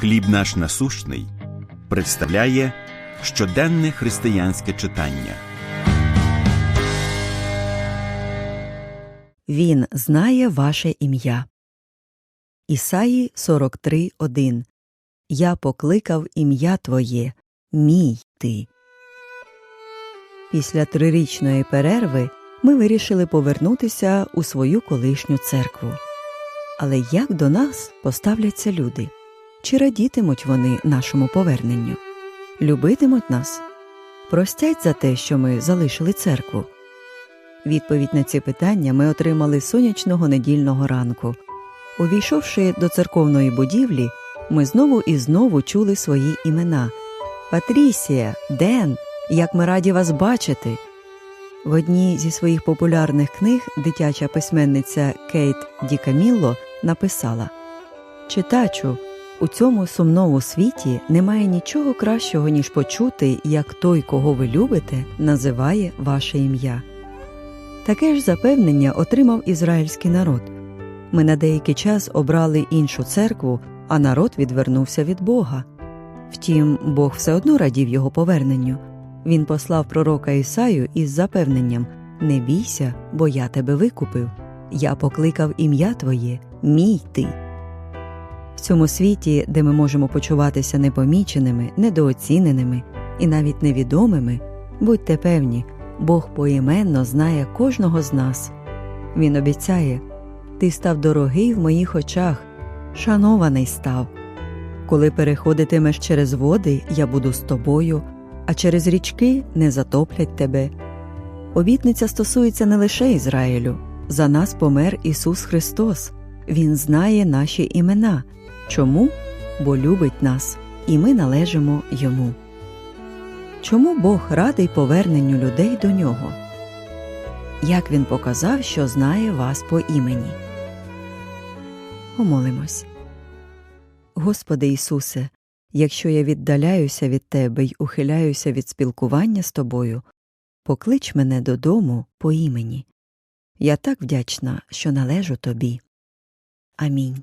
Хліб наш насущний представляє щоденне християнське читання. Він знає ваше ім'я. Ісаї 43.1 Я покликав ім'я Твоє, мій ти. Після трирічної перерви ми вирішили повернутися у свою колишню церкву. Але як до нас поставляться люди? Чи радітимуть вони нашому поверненню? Любитимуть нас? Простять за те, що ми залишили церкву? Відповідь на ці питання ми отримали сонячного недільного ранку. Увійшовши до церковної будівлі, ми знову і знову чули свої імена Патрісія, Ден, як ми раді вас бачити. В одній зі своїх популярних книг дитяча письменниця Кейт Ді Камілло написала Читачу, у цьому сумному світі немає нічого кращого, ніж почути, як той, кого ви любите, називає ваше ім'я. Таке ж запевнення отримав ізраїльський народ. Ми на деякий час обрали іншу церкву, а народ відвернувся від Бога. Втім, Бог все одно радів його поверненню. Він послав пророка Ісаю із запевненням Не бійся, бо я тебе викупив. Я покликав ім'я Твоє, мій ти. В цьому світі, де ми можемо почуватися непоміченими, недооціненими і навіть невідомими, будьте певні, Бог поіменно знає кожного з нас. Він обіцяє Ти став дорогий в моїх очах, шанований став. Коли переходитимеш через води, я буду з тобою, а через річки не затоплять тебе. Обітниця стосується не лише Ізраїлю. За нас помер Ісус Христос. Він знає наші імена. Чому? Бо любить нас, і ми належимо Йому. Чому Бог радий поверненню людей до нього? Як він показав, що знає вас по імені? Помолимось. Господи Ісусе, якщо я віддаляюся від Тебе й ухиляюся від спілкування з Тобою, поклич мене додому по імені. Я так вдячна, що належу Тобі. Амінь.